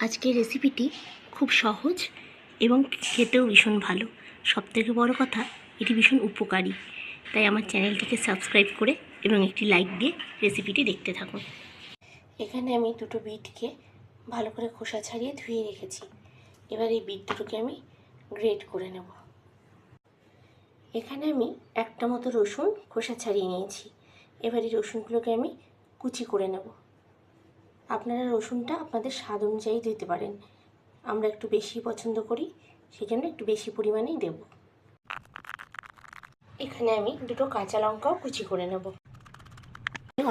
আজকের রেসিপিটি খুব সহজ এবং খেতেও ভীষণ ভালো। সবথেকে বড় কথা, এটি ভীষণ উপকারী। তাই আমার চ্যানেলটিকে সাবস্ক্রাইব করে এবং একটি লাইক দিয়ে রেসিপিটি দেখতে থাকুন। এখানে আমি দুটো বিটকে ভালো করে খোসা ছাড়িয়ে ধুয়ে রেখেছি। এবার এই বিট দুটোকে আমি গ্রেট করে নেব। এখানে আমি একটা মতো রসুন খোসা ছাড়িয়ে নিয়েছি। এবার এই রসুনগুলোকে আমি কুচি করে নেব। আপনারা রসুনটা আপনাদের স্বাদ অনুযায়ী দিতে পারেন। আমরা একটু বেশি পছন্দ করি সেই জন্য একটু বেশি পরিমাণেই দেব। এখানে আমি দুটো কাঁচা লঙ্কাও কুচি করে নেব।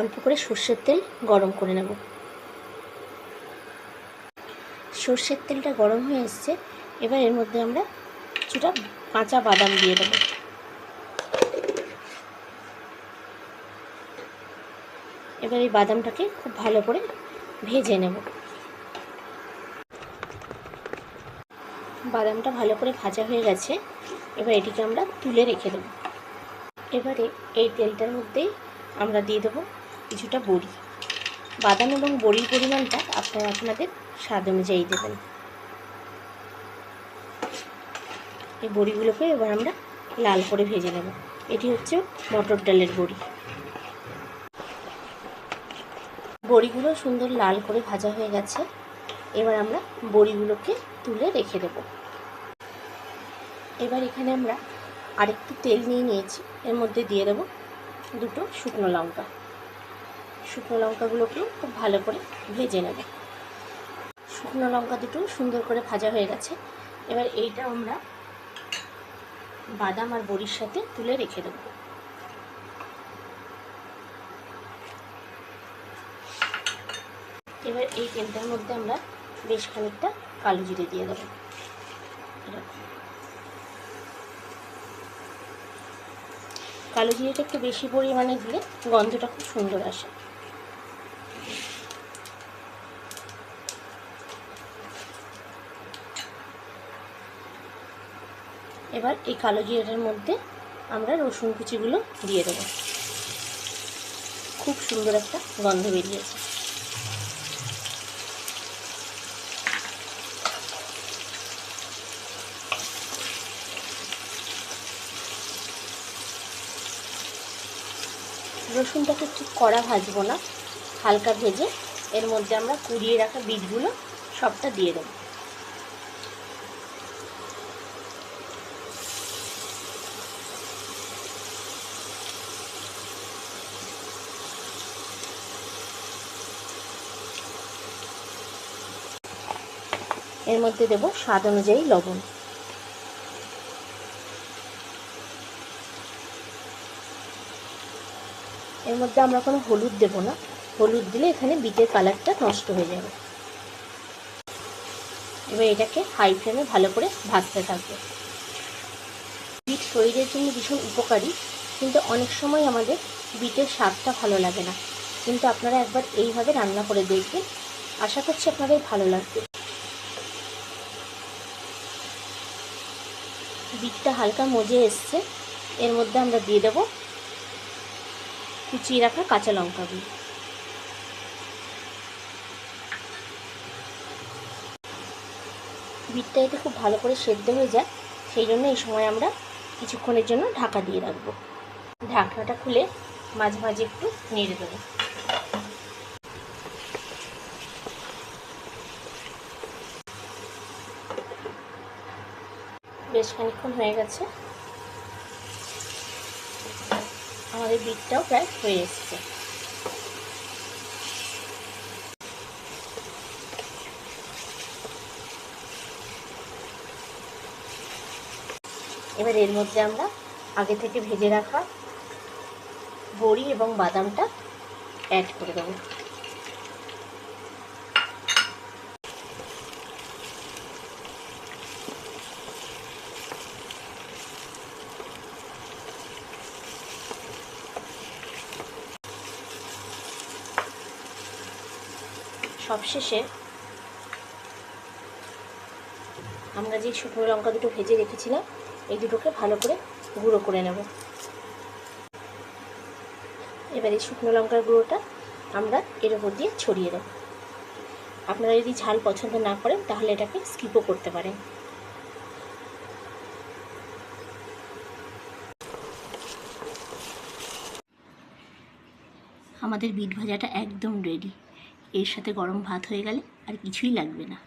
অল্প করে সর্ষের তেল গরম করে নেব। সর্ষের তেলটা গরম হয়ে এসছে, এবার এর মধ্যে আমরা কিছুটা কাঁচা বাদাম দিয়ে দেবো। এবার এই বাদামটাকে খুব ভালো করে ভেজে নেব। বাদামটা ভালো করে ভাজা হয়ে গেছে। এবার এটিকে আমরা তুলে রেখে দেব। এবারে এই তেলটার মধ্যেই আমরা দিয়ে দেবো কিছুটা বড়ি। বাদাম এবং বড়ির পরিমাণটা আপনারা আপনাদের স্বাদ অনুযায়ী দেবেন। এই বড়িগুলোকে এবার আমরা লাল করে ভেজে নেব। এটি হচ্ছে মটর ডালের বড়ি। বড়িগুলো সুন্দর লাল করে ভাজা হয়ে গেছে। এবার আমরা বড়িগুলোকে তুলে রেখে দেব। এবার এখানে আমরা আরেকটু তেল নিয়ে নিয়েছি। এর মধ্যে দিয়ে দেব দুটো শুকনো লঙ্কা। শুকনো লঙ্কাগুলোকেও খুব ভালো করে ভেজে নেব। শুকনো লঙ্কা দুটো সুন্দর করে ভাজা হয়ে গেছে। এবার এইটা আমরা বাদাম আর বড়ির সাথে তুলে রেখে দেবো। এবার এই তেলটার মধ্যে আমরা বেশ খানিকটা কালো জিরে দিয়ে দেবো। কালো জিরেটা একটু বেশি পরিমাণে দিলে গন্ধটা খুব সুন্দর আসে। এবার এই কালো জিরেটার মধ্যে আমরা রসুন কুচিগুলো দিয়ে দেবো। খুব সুন্দর একটা গন্ধ বেরিয়েছে। রসুনটাকে ঠিক কড়া ভাজবো না, হালকা ভেজে এর মধ্যে আমরা কুড়িয়ে রাখা বীজগুলো সবটা দিয়ে দেবো। এর মধ্যে দেব স্বাদ অনুযায়ী লবণ। এর মধ্যে আমরা কোনো হলুদ দেব না। হলুদ দিলে এখানে বিটের কালারটা নষ্ট হয়ে যাবে। এবার এটাকে হাই ফ্লেমে ভালো করে ভাজতে থাকবে। বিট শরীরের জন্য ভীষণ উপকারী, কিন্তু অনেক সময় আমাদের বিটের স্বাদটা ভালো লাগে না। কিন্তু আপনারা একবার এইভাবে রান্না করে দেখবেন। আশা করছি আপনাদের ভালো লাগবে। বিটটা হালকা মজে এসছে। এর মধ্যে আমরা দিয়ে দেবো কুচিয়ে রাখা কাঁচা লঙ্কাগুলো বিটটা এতে খুব ভালো করে সেদ্ধ হয়ে যায়, সেই জন্য এই সময় আমরা কিছুক্ষণের জন্য ঢাকা দিয়ে রাখব। ঢাকনাটা খুলে মাঝে মাঝে একটু নেড়ে দেবো। বেশ খানিক্ষণ হয়ে গেছে। আমাদের বিটটাও প্রায় হয়ে এসছে। এবার এর মধ্যে আমরা আগে থেকে ভেজে রাখা বড়ি এবং বাদামটা অ্যাড করে দেবো। সবশেষে আমরা যে শুকনো লঙ্কা দুটো ভেজে রেখেছিলাম, এই দুটোকে ভালো করে গুঁড়ো করে নেব। এবার এই শুকনো লঙ্কার গুঁড়োটা আমরা এর ওপর দিয়ে ছড়িয়ে দেব। আপনারা যদি ঝাল পছন্দ না করেন, তাহলে এটাকে স্কিপও করতে পারেন। আমাদের বিট ভাজাটা একদম রেডি এর সাথে গরম ভাত হয়ে গেলে আর কিছুই লাগবে না।